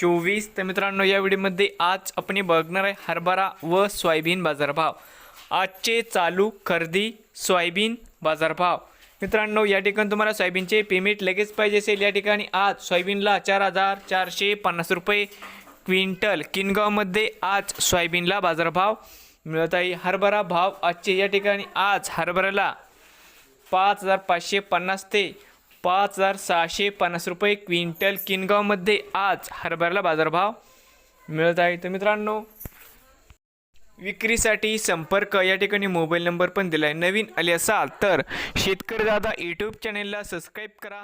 चोवीस. तर मित्रांनो या व्हिडिओमध्ये आज आपण बघणार आहे हरभरा व सोयाबीन बाजारभाव. आजचे चालू खरेदी सोयाबीन बाजारभाव. मित्रांनो या ठिकाणी तुम्हाला सोयाबीनचे पेमेंट लगेच पाहिजे असेल. या ठिकाणी आज सोयाबीनला चार हजार चारशे पन्नास रुपये क्विंटल. किनगावमध्ये आज सोयाबीनला बाजारभाव मिळत आहे. हरभरा भाव आजचे या ठिकाणी आज हरभऱ्याला पाच हजार पाचशे पन्नास ते पाच हजार सहाशे पन्नास रुपये क्विंटल किनगावमध्ये आज हरभऱ्याला बाजारभाव मिळत आहे. तर मित्रांनो विक्रीसाठी संपर्क या ठिकाणी मोबाईल नंबर पण दिला आहे नवीन आले असाल तर शेतकरी दादा यूट्यूब चॅनेलला सबस्क्राईब करा.